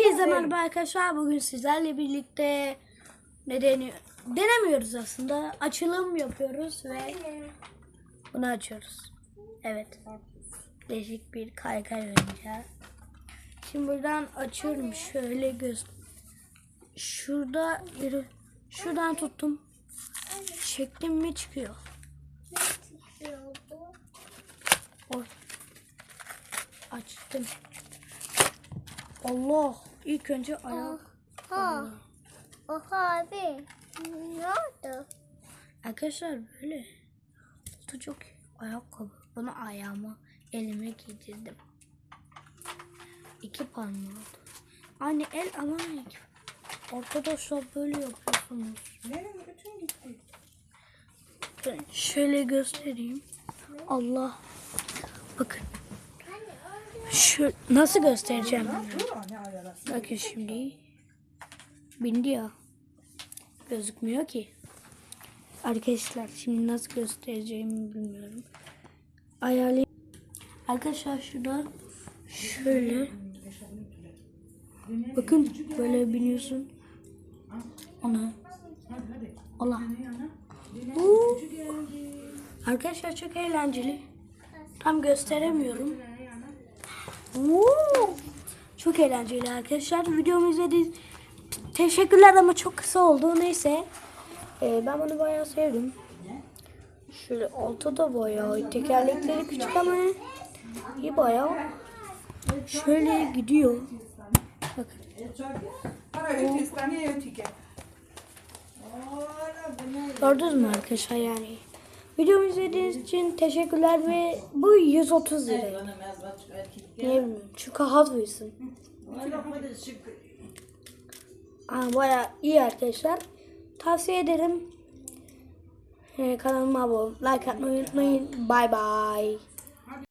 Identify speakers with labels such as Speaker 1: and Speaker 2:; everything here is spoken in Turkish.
Speaker 1: Hepinize merhaba arkadaşlar. Bugün sizlerle birlikte ne deniyor? Denemiyoruz aslında. Açılım yapıyoruz ve bunu açıyoruz. Evet. Değişik bir kaykay oyuncağı. Şimdi buradan açıyorum. Şöyle göz. Şurada yürü. Şuradan tuttum. Çektim mi çıkıyor. Oy. Açtım. Allah. İlk önce ayak.
Speaker 2: Oha. Oha abi. Ne oldu?
Speaker 1: Arkadaşlar böyle çocuk ayakkabı. Bunu ayağıma elime giydirdim. İki parmağı oldu. Aynı el ama iki. Arkadaşlar böyle yapıyorsunuz.
Speaker 3: Nereye bütün gitti?
Speaker 1: Ben şöyle göstereyim. Allah. Bakın. Şu nasıl göstereceğim?
Speaker 3: Dur ayarası?
Speaker 1: Bakın şimdi. Bindi ya. Gözükmüyor ki. Arkadaşlar şimdi nasıl göstereceğimi bilmiyorum. Ayarlayayım. Arkadaşlar şurada şöyle. Bakın böyle biniyorsun. Ona. Allah. Huu. Arkadaşlar çok eğlenceli. Tam gösteremiyorum. Huu. Çok eğlenceli arkadaşlar. Videomu izlediğiniz teşekkürler ama çok kısa oldu. Neyse. Ee, ben bunu bayağı sevdim. Şöyle altı da bayağı. Tekerlekleri küçük ama iyi bayağı. Şöyle gidiyor. Bakın. Gördünüz mü arkadaşlar yani? Videomu izlediğiniz için teşekkürler ve bu 130 lira. Ne bileyim çünkü Hot Wheels'ın. Aa, bayağı iyi arkadaşlar. Tavsiye ederim. Ee, kanalıma abone, like atmayı unutmayın. Bye bye.